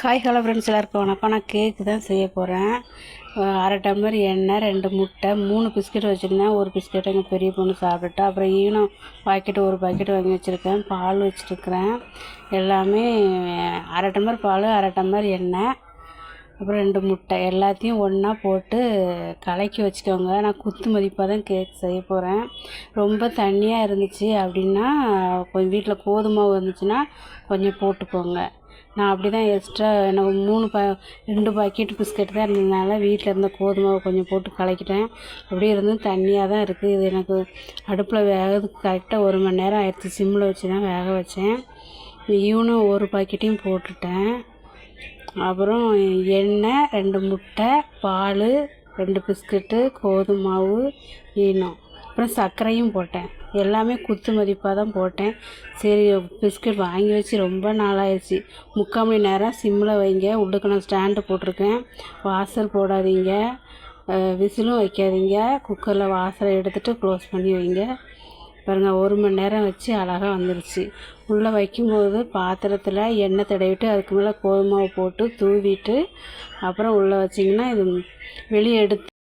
Hi hello friends எல்லாருக்கும் வணக்கம். நான் கேக்கு தான் செய்ய போகிறேன் அரை டம்ளர் எண்ணெய் ரெண்டு முட்டை மூணு பிஸ்கெட் வச்சுருந்தேன். ஒரு பிஸ்கெட் எங்கள் பெரிய பொண்ணு சாப்பிட்டுட்டு. அப்புறம் ஈவினிங் பாக்கெட் ஒரு பாக்கெட் வாங்கி வச்சுருக்கேன். பால் வச்சுருக்கிறேன். எல்லாமே அரை டம்ளர் பால் அரை டம்ளர் எண்ணெய். அப்புறம் ரெண்டு முட்டை எல்லாத்தையும் ஒன்றா போட்டு கலக்கி வச்சுக்கோங்க. நான் குத்து மதிப்பாக தான் கேக் செய்ய போகிறேன் ரொம்ப தண்ணியாக இருந்துச்சு அப்படின்னா கொஞ்சம் வீட்டில் கோதுமாவு இருந்துச்சுன்னா கொஞ்சம் போட்டுக்கோங்க. நான் அப்படி தான் எக்ஸ்ட்ரா எனக்கு மூணு பா ரெண்டு பாக்கெட் பிஸ்கட் தான் இருந்ததுனால வீட்டில் இருந்த கோதுமாவை கொஞ்சம் போட்டு கலக்கிட்டேன். அப்படியே இருந்தும் தண்ணியாக தான் இருக்குது இது எனக்கு அடுப்பில் வேகிறதுக்கு கரெக்டாக ஒரு மணி நேரம் ஆயிடுச்சு. சிம்மில் வச்சு தான் வேக வச்சேன். ஈவனும் ஒரு பாக்கெட்டையும் போட்டுட்டேன். அப்புறம் எண்ணெய் ரெண்டு முட்டை பால் ரெண்டு பிஸ்கட்டு கோதுமாவு ஈனம். அப்புறம் சர்க்கரையும் போட்டேன். எல்லாமே குத்து மதிப்பாக தான் போட்டேன். சரி பிஸ்கட் வாங்கி வச்சு ரொம்ப நாளாயிடுச்சு முக்கால் மணி நேரம் சிம்மில் வைங்க. உள்ளுக்கு நான் ஸ்டாண்டு போட்டிருக்கேன். வாசல் போடாதீங்க. விசிலும் வைக்காதீங்க. குக்கரில் வாசலை எடுத்துகிட்டு க்ளோஸ் பண்ணி வைங்க. பாருங்கள் ஒரு மணி நேரம் வச்சு அழகாக வந்துருச்சு. உள்ளே வைக்கும்போது பாத்திரத்தில் எண்ணெய் தடவிட்டு அதுக்கு மேலே கோதுமாவை போட்டு தூவிட்டு அப்புறம் உள்ளே வச்சிங்கன்னா இது வெளியே எடுத்து